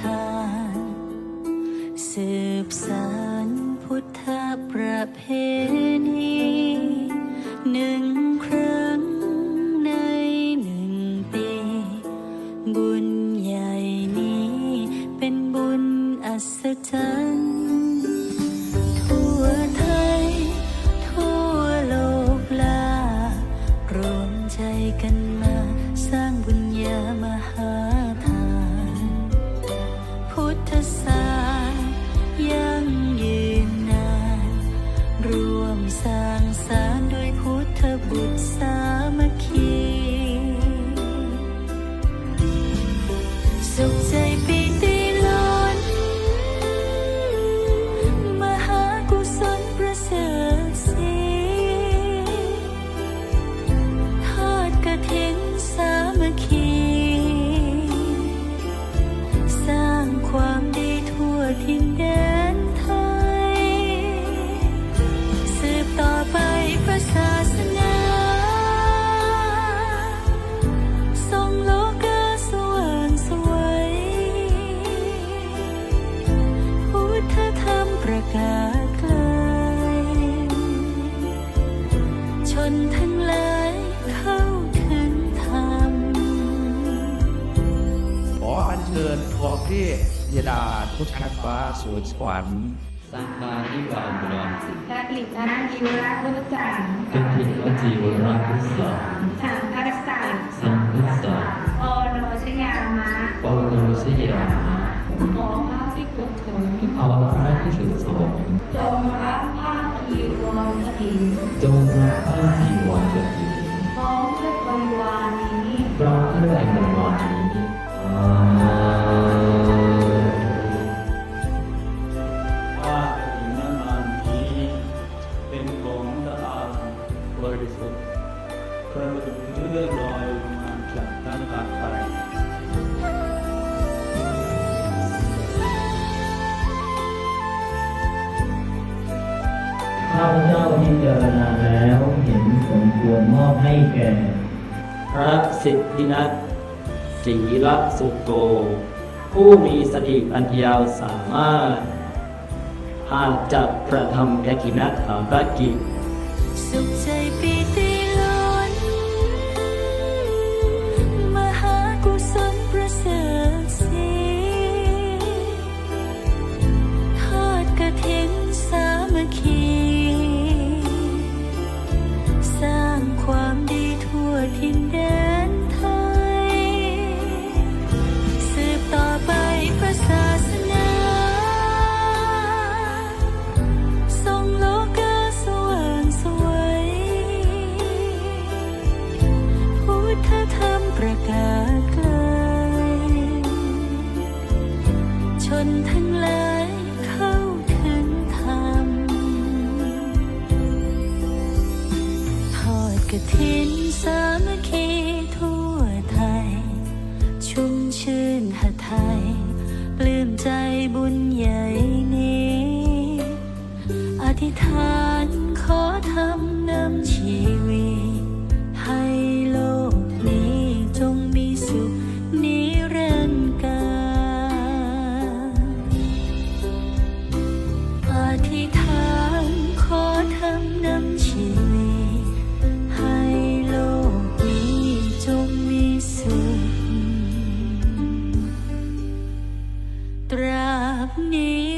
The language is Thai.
ทาน สืบสานพุทธประเพณีหนึ่ง สารด้วยพุทธบุตรสา ยดาทุกชั้นฟ้าสู่สวรรค์สังฆาธิวาบุรังกาลิกนาจีวราพุทธจักรเป็นทิวจีวราพุทธาสังฆรักษาสังฆสาโอโนชยามะปวโรสยามะขอพระภิกษุสงฆ์เอาพระพิสุสงฆ์จงรับผ้ากีวรกฐินจงรับผ้า ข้าพเจ้าพิจารณาแล้วเห็นสมควรมอบให้แก่ พระสิทธินัทศีรสุโกผู้มีสติปัญญาสามารถอาจจะประทำแกกินักขาภกิจสุขใจปี ธธรรมประกาศไกลชนทั้งหลาเข้าถึงธรรมทอดกระถินสามัคคีทั่วไทย ชุ่มชื่นหไทย ปลื้มใจบุญใหญ่นี้ อธิษฐานขอทำนำชี ธิษฐานขอทำนำชีให้โลกนี้จงมีสุขตราบนี้